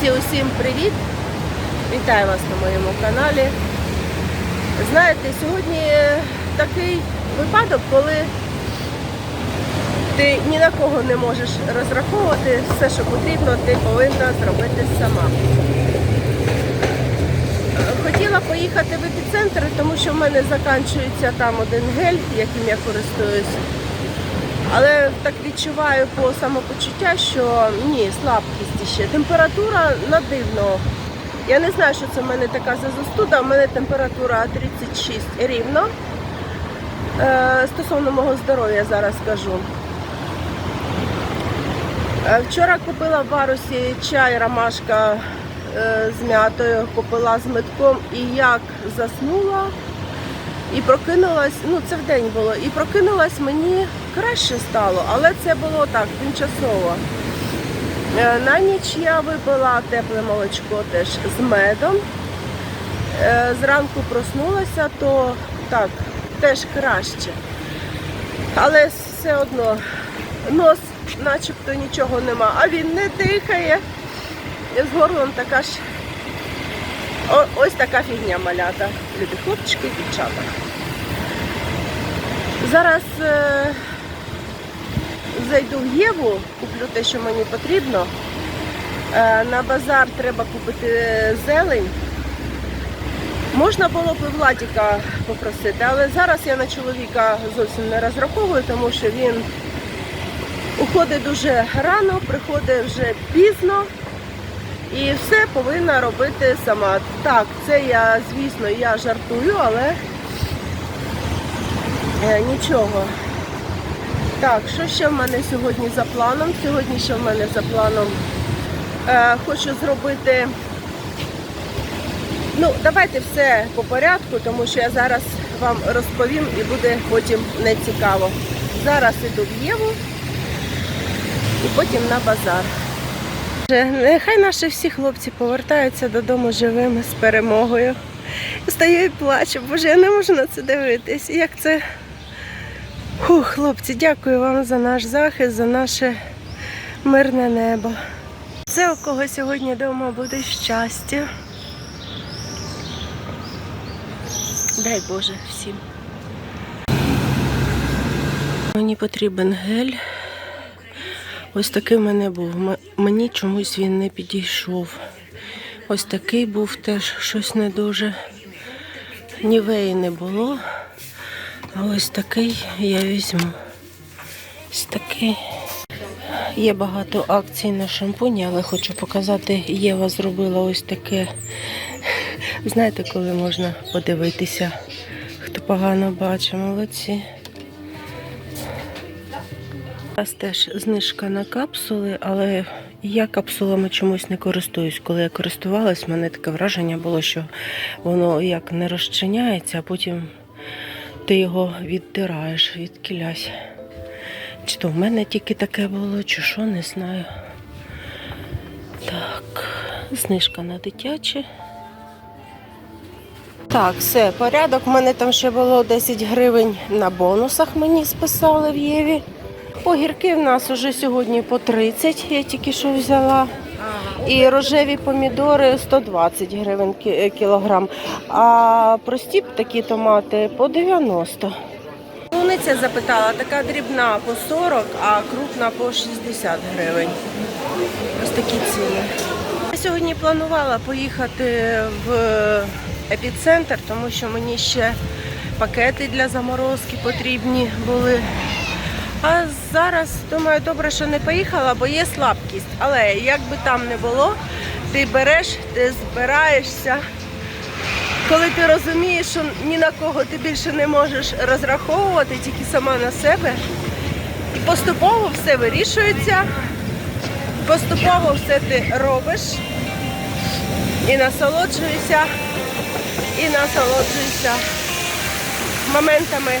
Друзі, усім привіт! Вітаю вас на моєму каналі. Знаєте, сьогодні такий випадок, коли ти ні на кого не можеш розраховувати, все, що потрібно, ти повинна зробити сама. Хотіла поїхати в епіцентр, тому що в мене закінчується там один гель, яким я користуюсь. Але так відчуваю по самопочуття, що ні, слабкість ще. Температура на дивно. Я не знаю, що це в мене така за застуда. У мене температура 36 рівно. Е, стосовно мого здоров'я зараз скажу. Е, Вчора купила в варусі чай ромашка е, з м'ятою, купила з метком і як заснула. І прокинулась, ну це в день було, і прокинулась мені краще стало, але це було так, тимчасово. Е, На ніч я випила тепле молочко теж з медом. Е, Зранку проснулася, то так, теж краще. Але все одно нос начебто нічого нема, а він не дихає. З горлом така ж о- ось така фігня малята. Любі хлопчики дівчата. Зараз е, зайду в Єву, куплю те, що мені потрібно. Е, на базар треба купити зелень. Можна було б і Владіка попросити, але зараз я на чоловіка зовсім не розраховую, тому що він уходить дуже рано, приходить вже пізно. І все повинна робити сама. Так, це я, звісно, я жартую, але е, нічого. Так, що ще в мене сьогодні за планом? Сьогодні ще в мене за планом е, хочу зробити. Ну, давайте все по порядку, тому що я зараз вам розповім і буде потім не цікаво. Зараз іду в Єву і потім на базар. Нехай наші всі хлопці повертаються додому живими з перемогою. Стою і плачу, боже, я не можу на це дивитись. Як це. Фух, хлопці, дякую вам за наш захист, за наше мирне небо. Це у кого сьогодні вдома буде щастя. Дай Боже всім. Мені потрібен гель. Ось такий в мене був. Мені чомусь він не підійшов. Ось такий був теж щось не дуже. Нівеї не було. А ось такий я візьму. Ось такий. Є багато акцій на шампуні, але хочу показати, Єва зробила ось таке. Знаєте, коли можна подивитися, хто погано бачить, молодці. Зараз теж знижка на капсули, але я капсулами чомусь не користуюсь. Коли я користувалась, мене таке враження було, що воно як не розчиняється, а потім ти його відтираєш, відкілясь. Чи то в мене тільки таке було, чи що, не знаю. Так, знижка на дитяче. Так, все, порядок. У мене там ще було 10 гривень на бонусах мені списали в Єві. Огірки в нас уже сьогодні по 30, я тільки що взяла. І рожеві помідори 120 гривень е, кілограм. А прості такі томати по 90. Униця запитала, така дрібна по 40, а крупна по 60 гривень. Ось такі ціни. Я сьогодні планувала поїхати в епіцентр, тому що мені ще пакети для заморозки потрібні були. А зараз думаю, добре, що не поїхала, бо є слабкість. Але як би там не було, ти береш, ти збираєшся. Коли ти розумієш, що ні на кого ти більше не можеш розраховувати, тільки сама на себе. І поступово все вирішується, поступово все ти робиш і насолоджуєшся, і насолоджуєшся моментами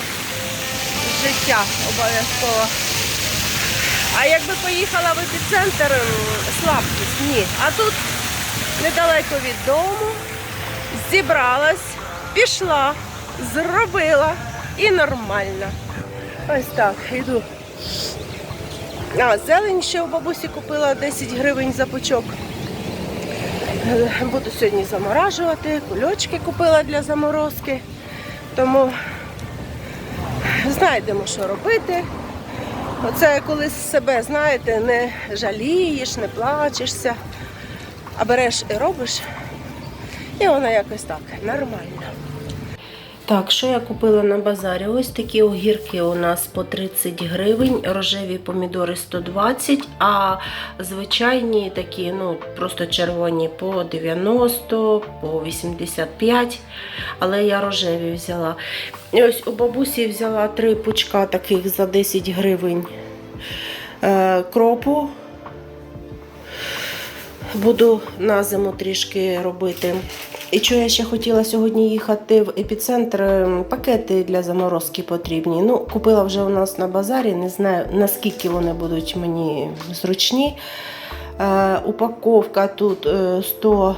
життя обов'язково. А якби поїхала в епіцентр, слабкість, ні. А тут недалеко від дому, зібралась, пішла, зробила і нормально. Ось так, йду. А, зелень ще у бабусі купила 10 гривень за пучок. Буду сьогодні заморажувати, кульочки купила для заморозки. Тому знайдемо, що робити. Оце коли себе, знаєте, не жалієш, не плачешся, а береш і робиш, і воно якось так нормально. Так, що я купила на базарі? Ось такі огірки у нас по 30 гривень, рожеві помідори 120, а звичайні такі, ну, просто червоні по 90, по 85, але я рожеві взяла. І ось у бабусі взяла три пучка таких за 10 гривень е, кропу. Буду на зиму трішки робити. І що я ще хотіла сьогодні їхати в епіцентр, ем, пакети для заморозки потрібні. Ну, купила вже у нас на базарі, не знаю наскільки вони будуть мені зручні. Е, упаковка тут е, 100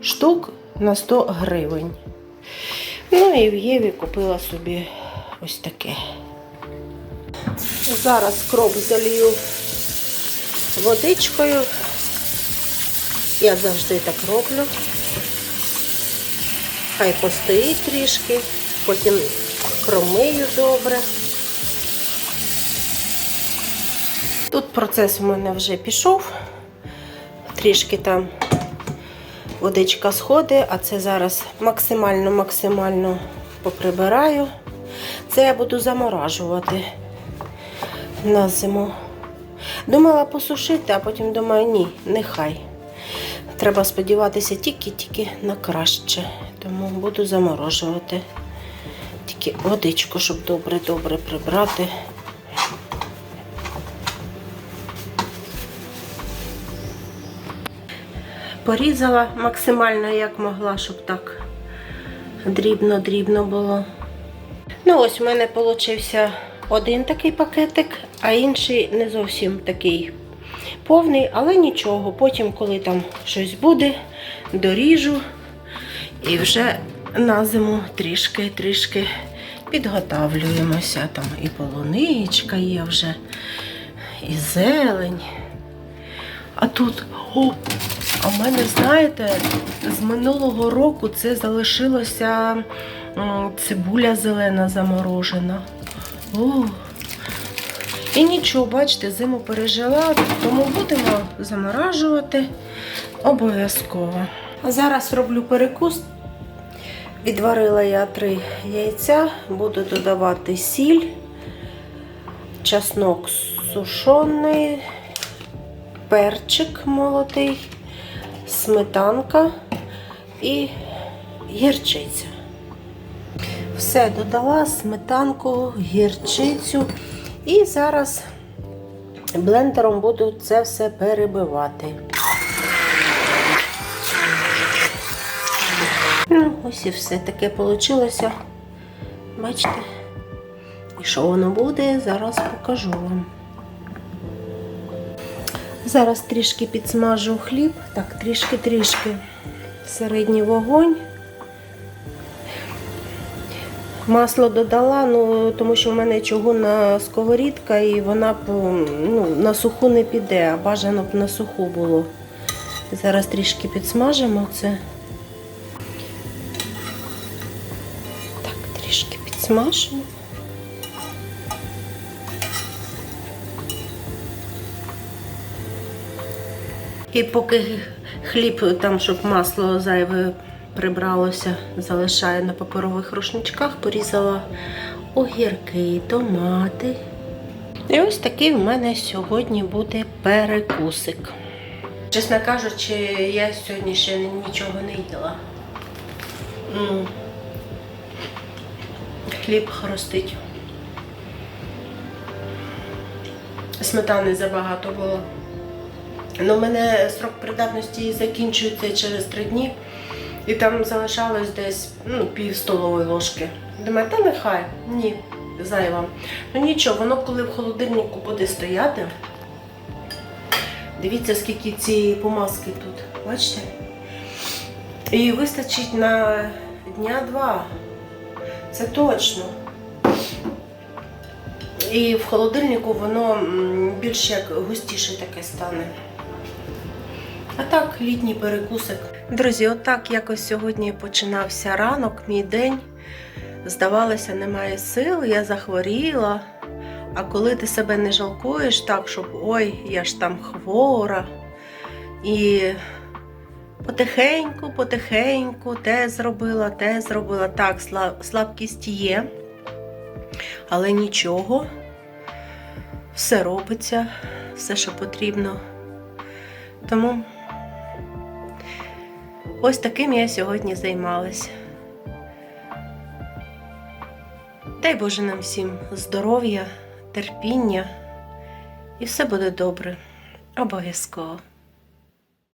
штук на 100 гривень. Ну і в Єві купила собі ось таке. Зараз кроп залью водичкою. Я завжди так роблю. Хай постоїть трішки, потім промию добре. Тут процес у мене вже пішов. Трішки там водичка сходить, а це зараз максимально-максимально поприбираю. Це я буду заморажувати на зиму. Думала посушити, а потім думаю, ні, нехай. Треба сподіватися тільки-тільки на краще. Тому буду заморожувати. Тільки водичку, щоб добре-добре прибрати. Порізала максимально як могла, щоб так дрібно-дрібно було. Ну, ось у мене получився один такий пакетик, а інший не зовсім такий повний, але нічого. Потім, коли там щось буде, доріжу і вже на зиму трішки-трішки підготавлюємося. Там і полуничка є вже, і зелень. А тут, о, а в мене, знаєте, з минулого року це залишилося цибуля зелена заморожена. О, і нічого, бачите, зиму пережила, тому будемо заморажувати обов'язково. Зараз роблю перекус. Відварила я три яйця, буду додавати сіль, чеснок сушений, перчик молотий, сметанка і гірчиця. Все додала сметанку, гірчицю. І зараз блендером буду це все перебивати. Ну, ось і все таке вийшло. Бачите? І що воно буде, зараз покажу вам. Зараз трішки підсмажу хліб, так, трішки-трішки середній вогонь. Масло додала, ну, тому що в мене чугунна сковорідка і вона ну, на суху не піде, а бажано б на суху було. Зараз трішки підсмажимо це. Так, трішки підсмажимо. І поки хліб там, щоб масло зайве прибралося, залишаю на паперових рушничках, порізала огірки, томати. І ось такий в мене сьогодні буде перекусик. Чесно кажучи, я сьогодні ще нічого не їла. М. Хліб хрустить. Сметани забагато було. Ну, у мене срок придатності закінчується через три дні. І там залишалось десь ну, пів столової ложки. Думаю, та нехай, ні, зайва. Ну нічого, воно коли в холодильнику буде стояти. Дивіться, скільки цієї помазки тут. Бачите? І вистачить на дня два. Це точно. І в холодильнику воно більш як густіше таке стане. А так, літній перекусик. Друзі, отак якось сьогодні починався ранок, мій день. Здавалося, немає сил, я захворіла. А коли ти себе не жалкуєш так, щоб ой, я ж там хвора. І потихеньку, потихеньку, те зробила, те зробила. Так, сла- слабкість є, але нічого. Все робиться, все, що потрібно. Тому ось таким я сьогодні займалась. Дай Боже нам всім здоров'я, терпіння, і все буде добре. Обов'язково.